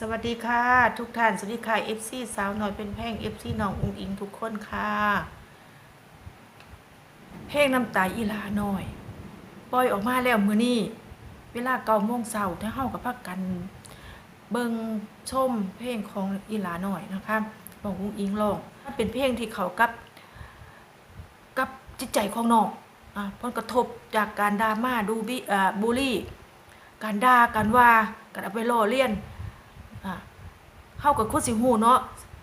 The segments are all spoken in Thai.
สวัสดีค่ะ ทุกท่าน สวัสดีค่ะ FC สาวหน่อยเป็นแพ่ง FC น้องอุงอิงทุกคนค่ะ เพลงน้ำตาอีลาหน่อย ปล่อยออกมาแล้วมือนี้เวลาเก้าโมงเช้าถ้าเฮากับพักกัน เบิงชมเพลงของอีลาหน่อยนะคะน้องอุงอิงร้องมันเป็นเพลงที่เขากับ กับจิตใจของน้องอะผลกระทบจากการดราม่าดูบิอ่าบูลลี่ การด่าการว่าการเอาไปล้อเลียน อะเฮากับคนสิฮู้เนาะ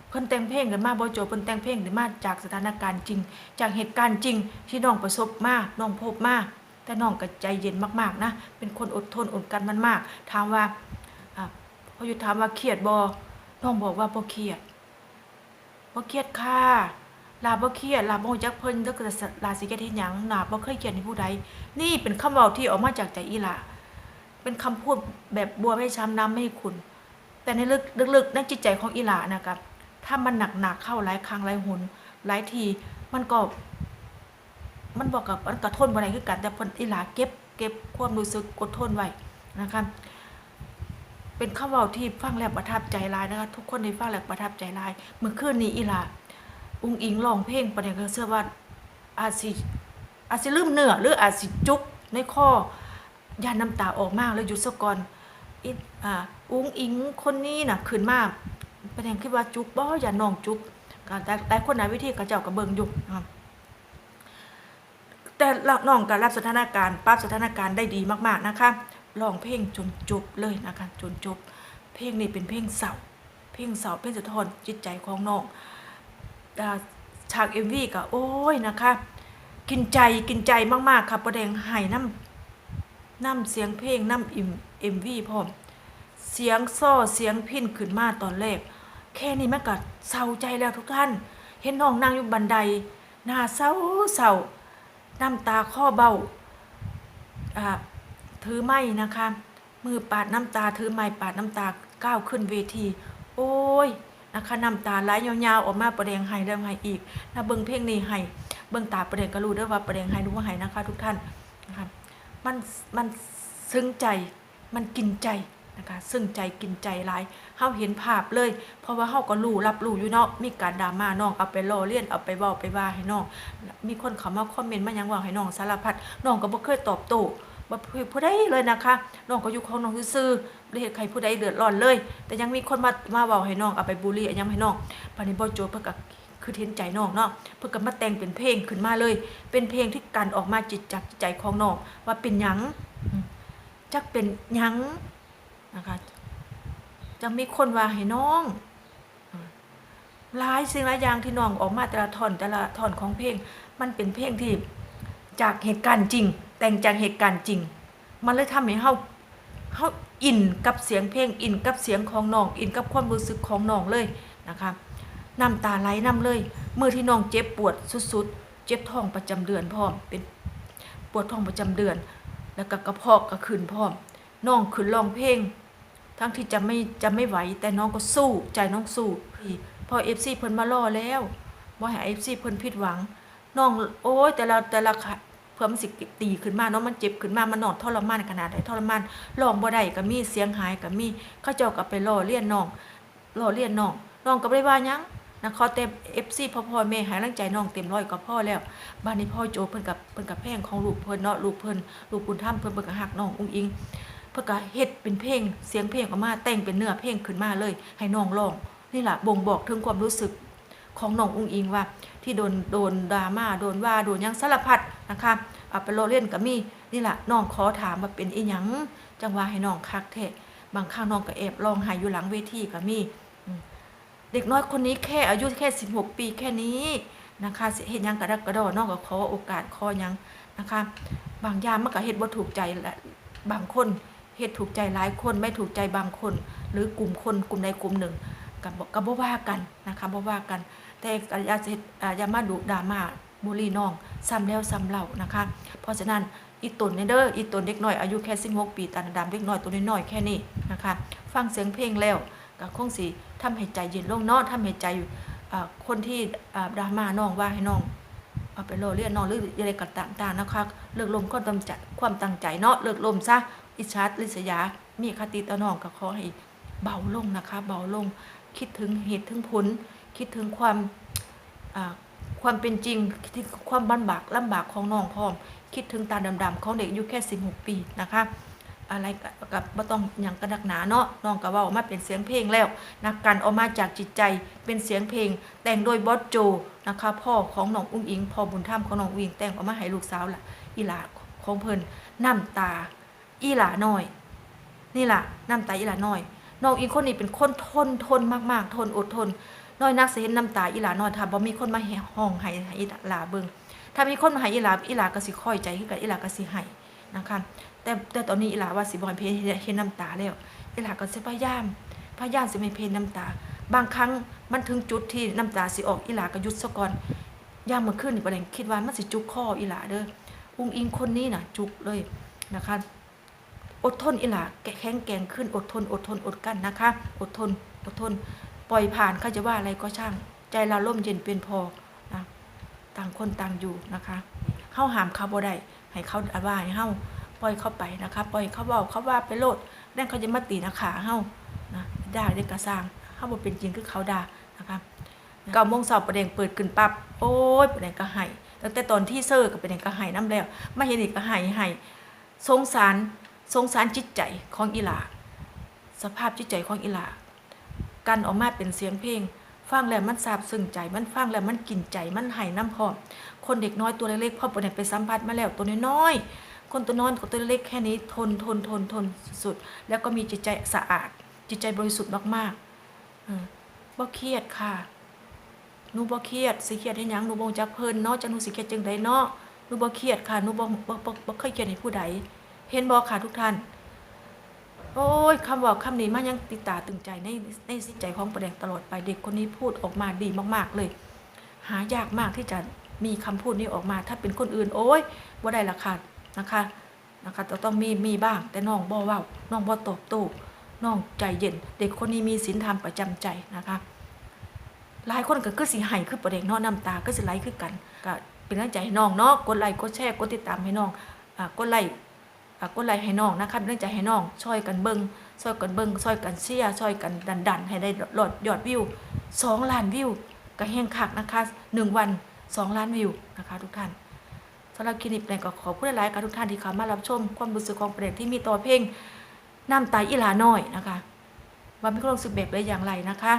เพิ่นแต่งเพลงกันมาบ่จเพิ่นแต่งเพลงกันมาจากสถานการณ์จริง จากเหตุการณ์จริงที่น้องประสบมาน้องพบมาแต่น้องก็ใจเย็นมากๆนะ เป็นคนอดทนอดกลันมันมาก ถามว่าพออยู่ถามว่าเครียดบ่น้องบอกว่าบ่เครียดบ่เครียดค่ะลาบ่เครียดลาบ่จักเพิ่นแล้วก็ลาสิเฮ็ดเฮ็ดหยังลาบ่เคยเครียดให้ผู้ใด นี่เป็นคำเว้าที่ออกมาจากใจอีหลาเป็นคำพูดแบบบัวไม่ช้ำน้ำไม่ขุ่น แต่ในลึกลึกๆในจิตใจของอีหลานะครับ ถ้ามันหนักๆเข้าหลายครั้งหลายหนหลายทีมันก็ มันบอกกับมันกระทนบ่ได้คือกันแต่พนอีหลาเก็บเก็บความรู้สึกกดทนไว้นะคะเป็นคำเว้าที่ฟังแล้วประทับใจลายนะคะทุกคนได้ฟังแล้วประทับใจลายเมื่อคืนนี้อีหลาอุ้งอิงร้องเพลงประเด็นก็เชื่อว่าอาจสิอาจสิลืมเนื้อหรืออาจสิจุกในคอยาน้ำตาออกมากแล้วหยุดซะก่อน อิอ่าอุ้งอิงคนนี้น่ะขึ้นมาประเด็นคิดว่าจุกบ่อย่าน้องจุกแต่แต่คนนั้นวิธีกระเจ้าก็เบิงอยู่นะครับแต่ละน้องก็รับสถานการณ์ปรับสถานการณ์ได้ดีมาก ๆนะคะร้องเพลงจนจบเลยนะคะจนจบ เพลงนี้เป็นเพลงเศร้าเพลงเศร้าเพลงสะท้อนจิตใจของน้องอ่าฉาก MV ก็โอ้ยนะคะ กินใจกินใจมากๆค่ะประเด็นให้น้ำ น้ำเสียงเพลงน้ำอิมเอ็มวีพร้อม เสียงโซ่เสียงพินขึ้นมาตอนแรก แค่นี้มันก็เศร้าใจแล้วทุกท่าน เห็นน้องนั่งอยู่บันได หน้าเศร้าเศร้าน้ำตาข้อเบ้าอ่าถือไม้นะคะ มือปาดน้ำตาถือไม้ปาดน้ำตาก้าวขึ้นเวที โอ้ยนะคะน้ำตาไหลยาวๆออกมาประเดงไห้เรื่องไห้อีกนะเบิ่งเพลงนี้ไห้เบิ่งตาประเดงก็รู้เด้ว่าประเดงไห้รู้ว่าไห้นะคะ ทุกท่านนะคะ มันมันซึ้งใจมันกินใจนะคะซึ้งใจกินใจหลายเฮาเห็นภาพเลย เพราะว่าเฮาก็รู้รับรู้อยู่เนาะมีการดราม่าน้องเอาไปล้อเลียนเอาไปเว้าไปว่าให้น้อง มีคนเข้ามาคอมเมนต์มายังว่าให้น้องสารพัดน้องก็บ่เคยตอบโต้บ่เคยผู้ใดเลยนะคะน้องก็อยู่ของน้องซื่อๆบ่เฮ็ดใครผู้ใดเดือดร้อนเลย แต่ยังมีคนมามาเว้าให้น้องเอาไปบูลลี่ยังให้น้องปานนี้บ่โจบเพิ่นก็ คือเห็นใจน้องเนาะเพิ่นก็มาแต่งเป็นเพลงขึ้นมาเลย เป็นเพลงที่การออกมาจิตจากใจของน้องว่าเป็นยังจักเป็นยังนะคะจังมีคนว่าให้น้องหลายสิ่งหลายอย่างที่น้องออกมาแต่ละท่อนแต่ละท่อนของเพลง มันเป็นเพลงที่จากเหตุการณ์จริง แต่งจากเหตุการณ์จริง มันเลยทำให้เฮาเฮาอินกับเสียงเพลงอินกับเสียงของน้อง อินกับความรู้สึกของน้องเลยนะคะ น้ำตาไหลน้ำเลยมือที่น้องเจ็บปวดสุดๆ เจ็บท้องประจำเดือนพร้อม เป็นปวดท้องประจำเดือน แล้วก็กระเพาะก็ขึ้นพร้อม น้องขึ้นร้องเพลง ทั้งที่จะไม่จะไม่ไหว แต่น้องก็สู้ใจน้องสู้พี่พอเอฟซีเพิ่นมาล่อแล้วบ่าให้เอฟซีเพิ่นผิดหวัง น้องโอ้ยแต่ละแต่ละค่ะเพื่อมันสิตีขึ้นมาเนาะมันเจ็บขึ้นมามันนอนทรมานขนาดไหนทรมานร้องบ่ได้ก็มีเสียงหายก็มีเขาเจ้าก็ไปล่อเลียนน้องล่อเลียนน้องน้องก็บ่ได้ว่ายัง นะขอเต็ม FC พ่อพ่อแม่ห้กำลังใจน้องเต็มร้อยก็พ่อแล้วบ้านนี้พ่อโจเพิ่นกับเพิ่นกับแพงของลูกเพิ่นเนาะลูกเพิ่นลูกบุญธรรมเพิ่นเพิ่นก็ฮักน้องอุ้งอิงเพิ่นก็เฮ็ดเป็นเพลงเสียงเพลงออกมาแต่งเป็นเนื้อเพลงขึ้นมาเลย ให้น้องร้องนี่ล่ะบ่งบอกถึงความรู้สึกของน้องอุ้งอิงว่า ที่โดนโดนดราม่าโดนว่าโดนยังสารพัดนะคะเอาไปโลเล่นก็มีนี่ล่ะน้องขอถามว่าเป็นอีหยังจังว่าให้น้องคักแท้บางครั้งน้องก็แอบร้องไห้อยู่หลังเวทีก็มีอืม เด็กน้อยคนนี้แค่อายุแค่16 ปีแค่นี้นะคะเฮ็ดหยังกระดักกระดอนองก็ขอโอกาสขอยังนะคะ บางยางมันก็เฮ็ดบ่ถูกใจและบางคนเฮ็ดถูกใจหลายคนไม่ถูกใจบางคน หรือกลุ่มคนกลุ่มใดกลุ่มหนึ่งก็บ่ก็บ่ว่ากันนะคะบ่ว่ากัน แต่อย่าสิอ่าอย่ามาดุดามาบุรีน้องซ้ำแล้วซ้ำเล่านะคะ เพราะฉะนั้นอีตนเนเด้ออีตนเด็กน้อยอายุแค่16ปีตาดำเด็กน้อยตัวน้อยแค่นี้นะคะ ฟังเสียงเพลงแล้วก็คงสิ ทำให้ใจเย็นลงเนาะทำให้ใจคนที่ดราม่าน้องว่าให้น้องเอาไปโลเรียนน้องหรืออะไรก็ตามตานะคะเลิกลมก็ตามใจความตั้งใจเนาะเลิกลมซะอิจฉาริษยา มีคติต่อน้องก็ขอให้เบาลงนะคะ เบาลงคิดถึงเหตุถึงผล คิดถึงความความเป็นจริงคิดถึงความบันบากลำบากของน้องพร้อม คิดถึงตาดำๆของเด็กอายุแค่ 16 ปีนะคะ อะไรกับบ่ต้องอย่างกระดักหนาเนาะน้องก็ว้าออกมาเป็นเสียงเพลงแล้วนักการออกมาจากจิตใจเป็นเสียงเพลง แต่งโดยบอสโจนะคะพ่อของน้องอุ้งอิงพ่อบุญธรรมของน้องอุ้งอิงแต่งออกมาให้ลูกสาวล่ะอีหลาของเพิ่นน้ำตา อีหลาน้อย นี่ล่ะน้ำตาอีหลาน้อยน้องอีกคนนี้เป็นคนทนทนมากๆ ทนอดทน น้อยนักเห็นน้ำตาอีหลาน้อยถ้าบ่มีคนมาแห่ห้องให้อีหลาเบิ่งถ้ามีคนมาให้อีหลาอีหลาก็สิค่อยใจคือกันอีหลาก็สิให้นะคะ แต่แต่ตอนนี้อีหลาว่าสิบ่ให้เพลเห็นน้ำตาแล้วอีหลาก็สิพยายามพยายามสิไม่เพลน้ำตา บางครั้งมันถึงจุดที่น้ำตาสิออกอีหลาก็หยุดซะก่อนย่ามมื่อคืนนี่ประเด็นคิดว่ามันสิจุกคออีหลาเด้ออุ้งอิงคนนี้น่ะ จุกเลยนะคะ อดทนอีหล่าแข็งแกร่งขึ้นอดทน อดทนอดกั้นนะคะ อดทนอดทน ปล่อยผ่านเขาจะว่าอะไรก็ช่าง ใจเราล่มเย็นเป็นพอนะต่างคนต่างอยู่นะคะเฮาหามเขาบ่ได้ให้เขาอาว่าให้เฮา ล่อยเข้าไปนะคะ ปล่อยเขาเว้าเขาว่าไปโลดนั่นเขาจะมาตีหนาขาเฮานะด่าได้กระสร้างเฮาบ่เป็นจริงคือเขาด่านะคะเก้าโมงเช้าประเด็นเปิดขึ้นปั๊บโอ้ยประเด็นก็ให้ตั้งแต่ตอนที่เซอร์ก็ประเด็นก็ให้น้ำแล้วไมาเห็นอีกก็ให้ให้สงสารสงสารจิตใจของอีหลาสภาพจิตใจของอีหลากันออกมาเป็นเสียงเพลงฟังแล้วมันซาบซึ้งใจมันฟังแล้วมันกินใจมันไห้น้ำพอมคนเด็กน้อยตัวเล็กๆพ่อปนไปสัมผัสมาแล้วตัวน้อยๆ คนตัวน้อยคนตัวเล็กแค่นี้ทนทนทนทนสุด แล้วก็มีจิตใจสะอาด จิตใจบริสุทธิ์มากๆบ่เครียดค่ะหนูบ่เครียดสิเครียดให้ยังหนูบ่จักเพิ่นเนาะจังหนูสิเครียดจังไดเนาะหนูบ่เครียดค่ะหนูบ่บ่บ่บ่เคยเครียดให้ผู้ใดเห็นบ่ค่ะทุกท่าน โอ้ยคำบอกคำนี้มันยังติดตาตึงใจในในจิตใจของประแดงตลอดไปเด็กคนนี้พูดออกมาดีมากๆเลย หายากมากที่จะมีคำพูดนี้ออกมา ถ้าเป็นคนอื่นโอ้ยว่าได้ละค่ะ นะคะนะคะแต่ต้องมีมีบ้าง แต่น้องบ่เว้าน้องบ่ตอบโต้น้องใจเย็น เด็กคนนี้มีศีลธรรมประจำใจนะคะหลายคนก็คือสิให้คือประเด็นเนาะน้ำตาก็สิไหลคือกันก็เป็นกำลังใจให้น้องเนาะกดไลค์กดแชร์กดติดตามให้น้องอ่ากดไลค์อ่ากดไลค์ให้น้องนะคะเป็นกำลังใจให้น้องช่วยกันเบิ่งช่วยกันเบิ่งช่วยกันเชียร์ช่วยกันดันดันให้ได้หลอดยอดวิว2ล้านวิวก็แห้งคักนะคะหนึ่งวัน2ล้านวิวนะคะทุกท่าน สำหรับคลินิกแปลงก็ขอบคุณหลายๆค่ะทุกท่านที่เข้ามารับชม ความรู้สึกของประเด็นที่มีต่อเพลงน้ำตาอีหลาน้อยนะคะว่ามีความรู้สึกแบบใดอย่างไรนะคะ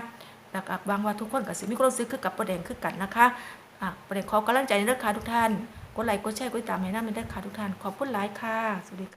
แล้วก็หวังว่าทุกคนกับสิมีความรู้สึกคือกับประเด็นคือกันนะคะอะประเด็นขอกำลังใจในเรื่องค่ะทุกท่านกดไลค์กดแชร์กดติดตามให้น้าเป็นเรื่องค่ะทุกท่านขอบคุณหลายค่ะสวัสดีค่ะ